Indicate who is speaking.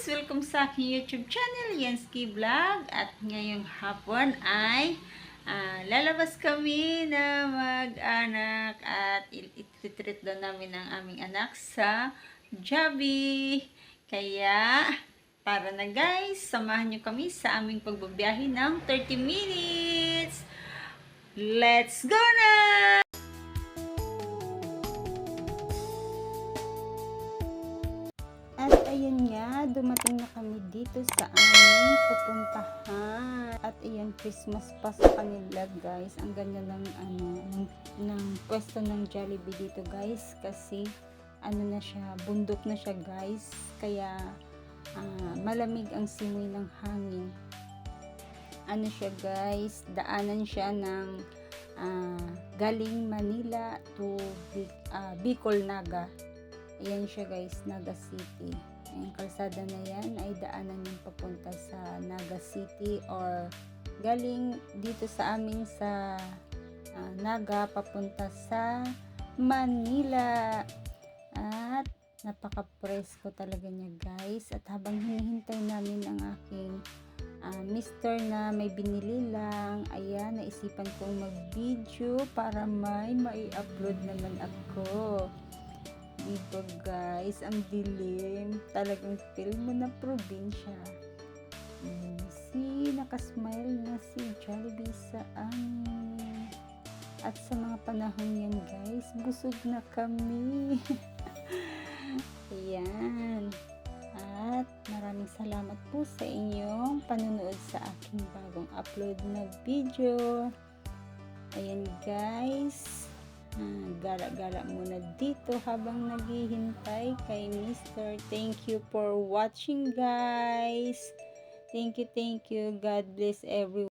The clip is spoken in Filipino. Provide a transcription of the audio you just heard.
Speaker 1: Welcome sa aking YouTube channel, Yansky Vlog. At ngayong hapon ay ah, lalabas kami na mag-anak at i- ititreat daw namin ang aming anak sa Jabi. Kaya, tara na guys, samahan nyo kami sa aming pagbabiyahe ng 30 minutes. Let's go na! Ayun dumating na kami dito sa aming pupuntahan. At ayan, Christmas pa sa kanila guys. Ang ganda ng, ano, ng, ng pwesto ng Jollibee dito guys. Kasi ano na siya, bundok na siya guys. Kaya ah, malamig ang simoy ng hangin. Ano siya guys, daanan siya ng ah, galing Manila to ah, Bicol Naga. Ayan siya guys, Naga City. Ayan, kalsada na yan ay daanan yung papunta sa Naga City or galing dito sa amin sa ah, Naga papunta sa Manila. At napaka-presko talaga niya guys. At habang hinihintay namin ang aking ah, mister na may binili lang, ayan, naisipan kong mag-video para may mai-upload naman ako. Diba guys, ang dilim. Talagang feel mo na probinsya. Mm, si, nakasmile na si Jollibee sa amin. At sa mga panahon yan guys, busog na kami. Ayan. At maraming salamat po sa inyong panunood sa aking bagong upload na video. Ayan guys. Ah, Gala-gala muna dito habang naghihintay kay Mr. Thank you for watching guys. Thank you, thank you. God bless everyone.